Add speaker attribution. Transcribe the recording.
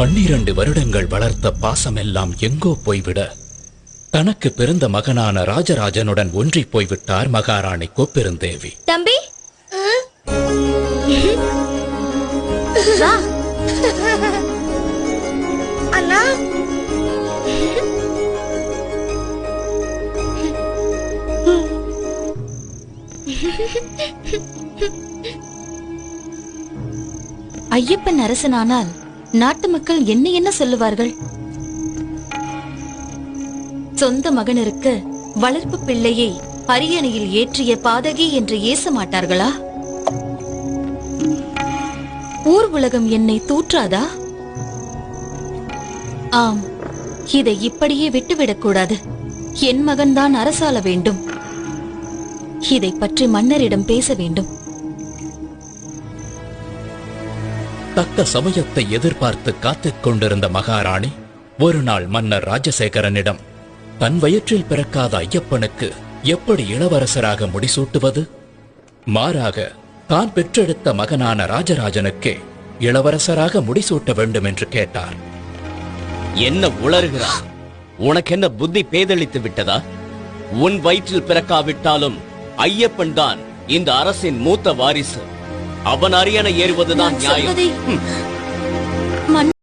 Speaker 1: பன்னிரண்டு வருடங்கள் வளர்த்த பாசமெல்லாம் எங்கோ போய்விட. தனக்கு பிறந்த மகனான ராஜராஜனுடன் ஒன்றிப் போய்விட்டார் மகாராணி கோப்பெருந்தேவி.
Speaker 2: தம்பி?
Speaker 3: அண்ணா.
Speaker 2: ஐயப்பன் அரசனானால் நாட்டு மக்கள் என்ன என்ன சொல்லுவார்கள்? சொந்த மகனிற்கு வளர்ப்பு பிள்ளையை அரியணையில் ஏற்றிய பாதகி என்று ஏச மாட்டார்களா? ஊர் உலகம் என்னை தூற்றாதா? ஆம் இதை இப்படியே விட்டுவிடக் கூடாது. என் மகன்தான் அரசால வேண்டும். இதை பற்றி மன்னரிடம் பேச வேண்டும்.
Speaker 1: தக்க சமயத்தை எதிர்பார்த்து காத்துக் கொண்டிருந்த மகாராணி ஒரு நாள் மன்னர் ராஜசேகரனிடம் தன் வயிற்றில் பிறக்காத ஐயப்பனுக்கு எப்படி இளவரசராக முடிசூட்டுவது? மாறாக தான் பெற்றெடுத்த மகனான ராஜராஜனுக்கே இளவரசராக முடிசூட்ட வேண்டும் என்று கேட்டார்.
Speaker 4: என்ன உளறுகிறாய் உனக்கு என்ன புத்தி பேதளித்து விட்டதா? உன் வயிற்றில் பிறக்காவிட்டாலும் ஐயப்பன் தான் இந்த அரசின் மூத்த வாரிசு. அவன் அரியணை ஏறுவதுதான் நியாயம்.